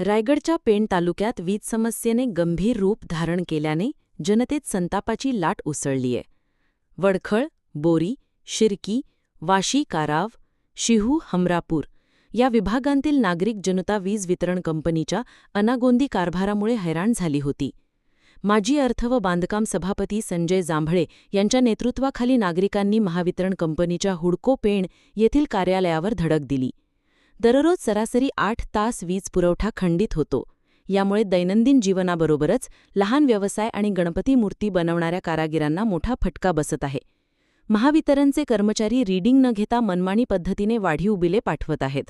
रायगडच्या पेण तालुक्यात वीज समस्येने गंभीर रूप धारण केल्याने जनतेत संतापाची लाट उसळलीय वडखळ बोरी शिरकी वाशी काराव शिहू हमरापूर या विभागांतील नागरिक जनता वीज वितरण कंपनीच्या अनागोंदी कारभारामुळे हैराण झाली होती. माजी अर्थ व बांधकाम सभापती संजय जांभळे यांच्या नेतृत्वाखाली नागरिकांनी महावितरण कंपनीच्या हुडको पेण येथील कार्यालयावर धडक दिली. दररोज सरासरी आठ तास वीज पुरवठा खंडित होतो. यामुळे दैनंदिन जीवनाबरोबरच लहान व्यवसाय आणि गणपती मूर्ती बनवणाऱ्या कारागिरांना मोठा फटका बसत आहे. महावितरणचे कर्मचारी रीडिंग न घेता मनमानी पद्धतीने वाढीव बिले पाठवत आहेत.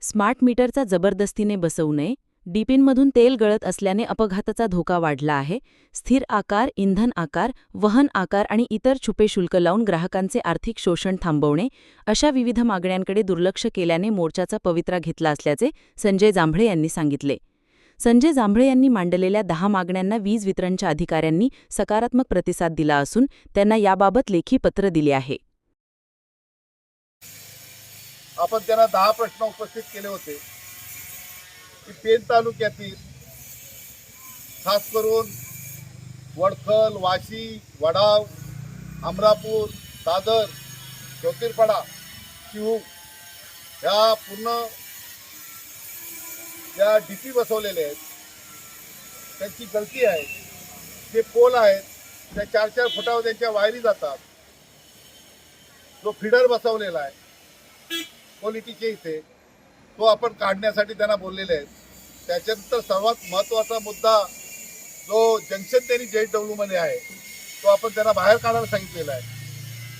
स्मार्ट मीटरचा जबरदस्तीने बसवू नये डीपींमधून तेल गळत असल्याने अपघाताचा धोका वाढला आहे. स्थिर आकार इंधन आकार वहन आकार आणि इतर छुपे शुल्क लावून ग्राहकांचे आर्थिक शोषण थांबवणे अशा विविध मागण्यांकडे दुर्लक्ष केल्याने मोर्चाचा पवित्रा घेतला असल्याचे संजय जांभळे यांनी सांगितले. संजय जांभळे यांनी मांडलेल्या दहा मागण्यांना वीज वितरणच्या अधिकाऱ्यांनी सकारात्मक प्रतिसाद दिला असून त्यांना याबाबत लेखी पत्र दिले आहे. आपण त्यांना दहा प्रश्न उपस्थित केले होते. की पेन तालुक्यातील खास करून वडखल वाशी वडाव अमरापूर दादर ज्योतिरपाडा शिहू ह्या पूर्ण ज्या डी पी बसवलेल्या आहेत त्यांची गलती आहे जे पोल आहेत त्या चार चार फुटावर त्यांच्या वायरी जातात. जो फिडर बसवलेला आहे क्वालिटीचे इथे तो आपण काढण्यासाठी त्यांना बोललेले आहेत. त्याच्यानंतर सर्वात महत्त्वाचा मुद्दा जो जंक्शन त्यांनी जे डब्ल्यूमध्ये आहे तो आपण त्यांना बाहेर काढायला सांगितलेला आहे.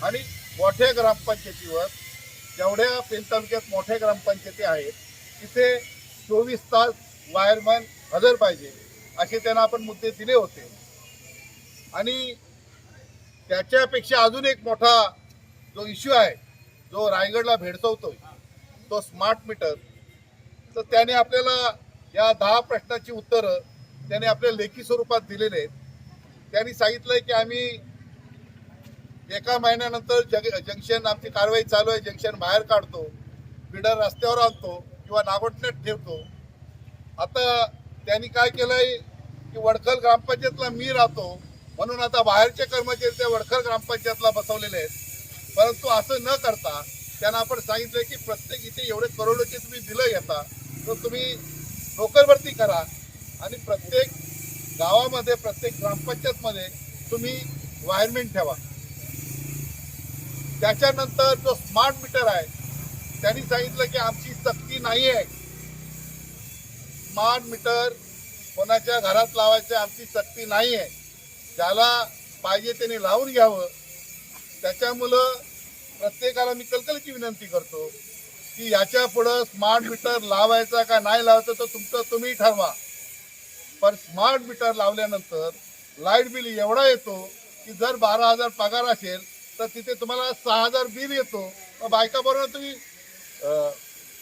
आणि मोठ्या ग्रामपंचायतीवर जेवढ्या पेन तालुक्यात मोठ्या ग्रामपंचायती आहेत तिथे चोवीस तास वायरमॅन हजर पाहिजे असे त्यांना आपण मुद्दे दिले होते. आणि त्याच्यापेक्षा अजून एक मोठा जो इश्यू आहे जो रायगडला भेडसवतो तो स्मार्ट मीटर तर त्याने आपल्याला या दहा प्रश्नाची उत्तरं त्याने आपल्या लेखी स्वरूपात दिलेले आहेत. त्यांनी सांगितलंय की आम्ही एका महिन्यानंतर जग जंक्शन आमची कारवाई चालू आहे जंक्शन बाहेर काढतो बिडर रस्त्यावर आणतो किंवा नागोटण्यात ठेवतो. आता त्यांनी काय केलंय की वडखल ग्रामपंचायतला मी राहतो म्हणून आता बाहेरचे कर्मचारी त्या वडखल ग्रामपंचायतला बसवलेले आहेत. परंतु असं न करता त्यांना आपण सांगितलं की प्रत्येक इथे एवढे करोडोचे तुम्ही दिलं येता तर तुम्ही नोकरभरती करा. आणि प्रत्येक गावामध्ये प्रत्येक ग्रामपंचायतमध्ये तुम्ही वायरमेंट ठेवा. त्याच्यानंतर जो स्मार्ट मीटर आहे त्यांनी सांगितलं की आमची सक्ती नाही आहे स्मार्ट मीटर कोणाच्या घरात लावायचं आमची सक्ती नाही आहे ज्याला पाहिजे त्याने लावून घ्यावं. त्याच्यामुळं प्रत्येकाला मी कलकलची विनंती करतो. की याच्या पुढं स्मार्ट मीटर लावायचा का नाही लावायचं तर तुमचं तुम्ही ठरवा. पण स्मार्ट मीटर लावल्यानंतर लाइट बिल एवढा येतो की जर बारा हजार पगार असेल तर तिथे तुम्हाला सहा हजार बिल येतो. मग बायका बरोबर तुम्ही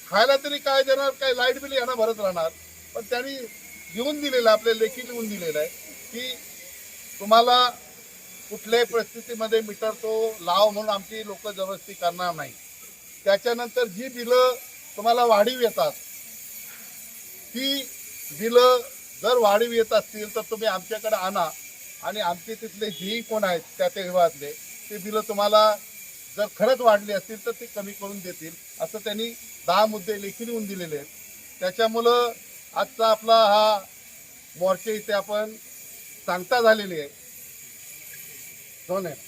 खायला तरी काय देणार काय लाइट बिल यांना भरत राहणार. पण त्यांनी लिहून दिलेलं आपल्या लेखी लिहून दिलेलं आहे की तुम्हाला कुठल्याही परिस्थितीमध्ये मीटर तो लाव म्हणून आमची लोक जबरदस्ती करणार नाही. त्याच्यानंतर जी बिलं तुम्हाला वाढीव येतात ती बिलं जर वाढीव येत असतील तर तुम्ही आमच्याकडे आणा आणि आमचे तिथले जेही कोण आहेत त्या ते विभागातले ते बिलं तुम्हाला जर खरंच वाढली असतील तर ते कमी करून देतील असं त्यांनी दहा मुद्दे लेखी लिहून दिलेले आहेत. त्याच्यामुळं आजचा आपला हा मोर्चा इथे आपण सांगता झालेली आहे. दोन आहे